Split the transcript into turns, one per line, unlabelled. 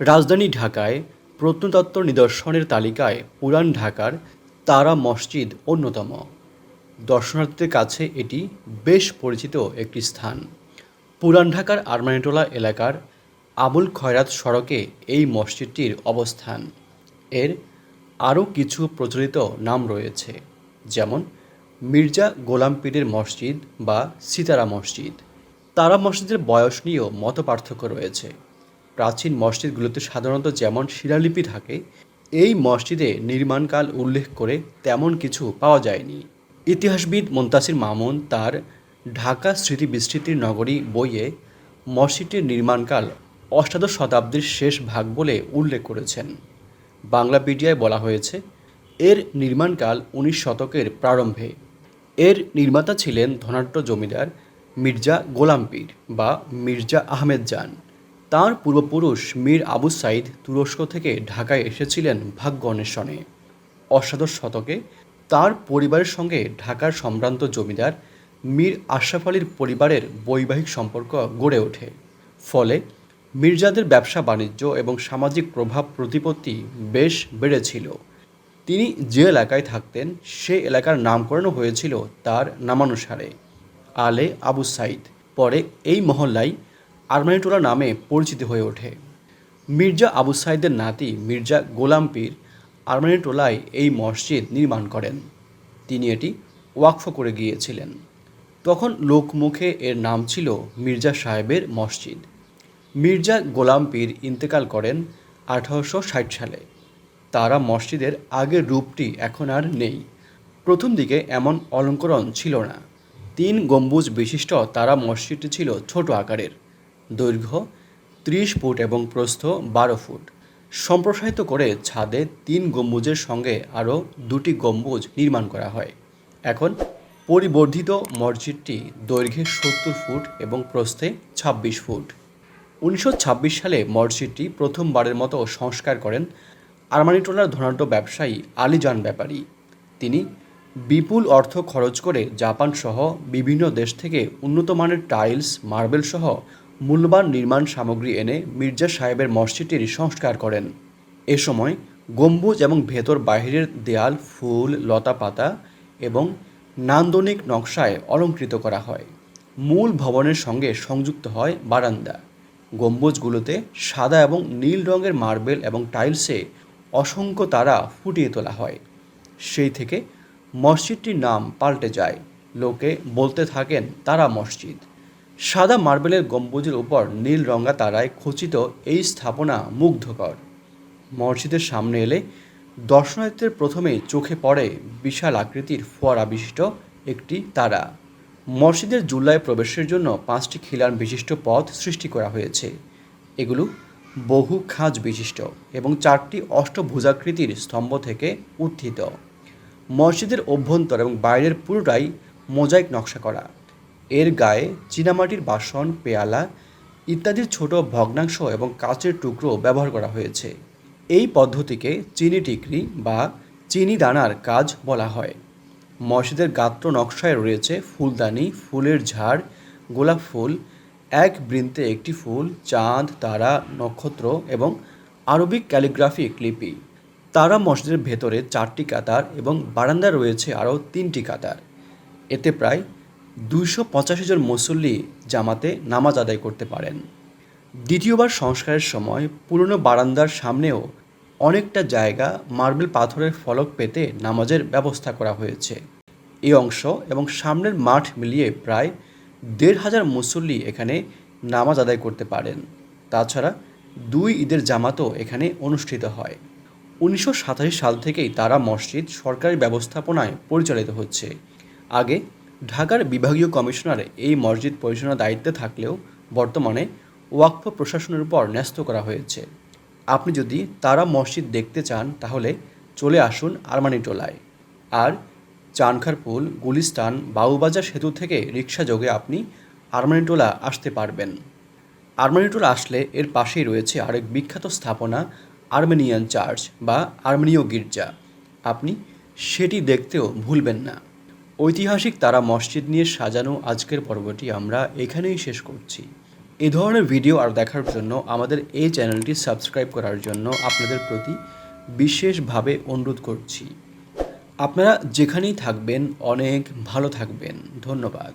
রাজধানী ঢাকায় প্রত্নতত্ত্ব নিদর্শনের তালিকায় পুরান ঢাকার তারা মসজিদ অন্যতম। দর্শনার্থীদের কাছে এটি বেশ পরিচিত একটি স্থান। পুরান ঢাকার আরমানিটোলা এলাকার আবুল খয়রাত সড়কে এই মসজিদটির অবস্থান। এর আরও কিছু প্রচলিত নাম রয়েছে, যেমন মির্জা গোলাম পীরের মসজিদ বা সিতারা মসজিদ। তারা মসজিদের বয়স নিয়েও মত পার্থক্য রয়েছে। প্রাচীন মসজিদগুলোতে সাধারণত যেমন শিলালিপি থাকে, এই মসজিদে নির্মাণকাল উল্লেখ করে তেমন কিছু পাওয়া যায়নি। ইতিহাসবিদ মুন্তাসির মামুন তার ঢাকা স্মৃতি বিস্তৃতির নগরী বইয়ে মসজিদটির নির্মাণকাল অষ্টাদশ শতাব্দীর শেষ ভাগ বলে উল্লেখ করেছেন। বাংলা পিডিয়ায় বলা হয়েছে, এর নির্মাণকাল উনিশ শতকের প্রারম্ভে। এর নির্মাতা ছিলেন ধনাঢ্য জমিদার মির্জা গোলাম পীর বা মির্জা আহমেদ জান। তাঁর পূর্বপুরুষ মীর আবু সাইদ তুরস্ক থেকে ঢাকায় এসেছিলেন ভাগ্য অন্বেষণে অষ্টাদশ শতকে তার পরিবারের সঙ্গে ঢাকার সম্ভ্রান্ত জমিদার মীর আশরাফ আলীর পরিবারের বৈবাহিক সম্পর্ক গড়ে ওঠে। ফলে মির্জাদের ব্যবসা বাণিজ্য এবং সামাজিক প্রভাব প্রতিপত্তি বেশ বেড়েছিল। তিনি যে এলাকায় থাকতেন, সে এলাকার নামকরণও হয়েছিল তার নামানুসারে। আলে আবু সাইদ পরে এই মহল্লাই আরমানিটোলা নামে পরিচিত হয়ে ওঠে। মির্জা আবু সাইদের নাতি মির্জা গোলাম পীর এই মসজিদ নির্মাণ করেন। তিনি এটি ওয়াকফ করে গিয়েছিলেন। তখন লোকমুখে এর নাম ছিল মির্জা সাহেবের মসজিদ। মির্জা গোলাম পীর ইন্তেকাল করেন আঠারোশো ষাট সালে। তারা মসজিদের আগের রূপটি এখন আর নেই। প্রথম দিকে এমন অলঙ্করণ ছিল না। তিন গম্বুজ বিশিষ্ট তারা মসজিদটি ছিল ছোট আকারের। দৈর্ঘ্য ত্রিশ ফুট এবং প্রস্থ বারো ফুট। সম্প্রসারিত করে ছাদে তিন গম্বুজের সঙ্গে আরও দুটি গম্বুজ নির্মাণ করা হয়। এখন পরিবর্ধিত মসজিদটি দৈর্ঘ্যে সত্তর ফুট এবং প্রস্থে ছাব্বিশ ফুট। উনিশশো ছাব্বিশ সালে মসজিদটি প্রথমবারের মতো সংস্কার করেন আরমানিটোলার ধনাঢ্য ব্যবসায়ী আলিজান ব্যাপারী। তিনি বিপুল অর্থ খরচ করে জাপান সহ বিভিন্ন দেশ থেকে উন্নত মানের টাইলস, মার্বেল সহ মূল্যবান নির্মাণ সামগ্রী এনে মির্জা সাহেবের মসজিদটির সংস্কার করেন। এ সময় গম্বুজ এবং ভেতর বাহিরের দেয়াল, ফুল, লতা পাতা এবং নান্দনিক নকশায় অলঙ্কৃত করা হয়। মূল ভবনের সঙ্গে সংযুক্ত হয় বারান্দা। গম্বুজগুলোতে সাদা এবং নীল রঙের মার্বেল এবং টাইলসে অসংখ্য তারা ফুটিয়ে তোলা হয়। সেই থেকে মসজিদটির নাম পাল্টে যায়। লোকে বলতে থাকেন তারা মসজিদ। সাদা মার্বেলের গম্বুজের উপর নীল রঙা তারায় খচিত এই স্থাপনা মুগ্ধকর। মসজিদের সামনে এলে দর্শনার্থীদের প্রথমে চোখে পড়ে বিশাল আকৃতির ফোয়ারা বিশিষ্ট একটি তারা। মসজিদের জুল্লায় প্রবেশের জন্য পাঁচটি খিলান বিশিষ্ট পথ সৃষ্টি করা হয়েছে। এগুলো বহু খাঁজ বিশিষ্ট এবং চারটি অষ্টভুজাকৃতির স্তম্ভ থেকে উত্থিত। মসজিদের অভ্যন্তর এবং বাইরের পুরোটাই মোজাইক নকশা করা। এর গায়ে চীনামাটির বাসন, পেয়ালা ইত্যাদির ছোট ভগ্নাংশ এবং কাচের টুকরো ব্যবহার করা হয়েছে। এই পদ্ধতিকে চিনি টিকরি বা চিনি দানার কাজ বলা হয়। মসজিদের গাত্র নকশায় রয়েছে ফুলদানি, ফুলের ঝাড়, গোলাপ ফুল, এক বৃন্তে একটি ফুল, চাঁদ, তারা, নক্ষত্র এবং আরবিক ক্যালিগ্রাফিক লিপি তারা মসজিদের ভেতরে চারটি কাতার এবং বারান্দায় রয়েছে আরও তিনটি কাতার। এতে প্রায় দুইশো পঁচাশি জন মুসল্লি জামাতে নামাজ আদায় করতে পারেন। দ্বিতীয়বার সংস্কারের সময় পুরনো বারান্দার সামনেও অনেকটা জায়গা মার্বেল পাথরের ফলক পেতে নামাজের ব্যবস্থা করা হয়েছে। এই অংশ এবং সামনের মাঠ মিলিয়ে প্রায় দেড় হাজার মুসল্লি এখানে নামাজ আদায় করতে পারেন। তাছাড়া দুই ঈদের জামাতও এখানে অনুষ্ঠিত হয়। উনিশশো সাতাশি সাল থেকেই তারা মসজিদ সরকারি ব্যবস্থাপনায় পরিচালিত হচ্ছে। আগে ঢাকার বিভাগীয় কমিশনার এই মসজিদ পরিচালনার দায়িত্বে থাকলেও বর্তমানে ওয়াকফ প্রশাসনের উপর ন্যস্ত করা হয়েছে। আপনি যদি তারা মসজিদ দেখতে চান, তাহলে চলে আসুন আরমানিটোলায় আর চানখারপুল গুলিস্তান, বাউবাজার সেতু থেকে রিক্সা যোগে আপনি আরমানিটোলা আসতে পারবেন। আরমানিটোলা আসলে এর পাশেই রয়েছে আরেক বিখ্যাত স্থাপনা আর্মেনিয়ান চার্চ বা আর্মেনীয় গির্জা। আপনি সেটি দেখতেও ভুলবেন না। ঐতিহাসিক তারা মসজিদ নিয়ে সাজানো আজকের পর্বটি আমরা এখানেই শেষ করছি। এ ধরনের ভিডিও আর দেখার জন্য আমাদের এই চ্যানেলটি সাবস্ক্রাইব করার জন্য আপনাদের প্রতি বিশেষভাবে অনুরোধ করছি। আপনারা যেখানেই থাকবেন, অনেক ভালো থাকবেন। ধন্যবাদ।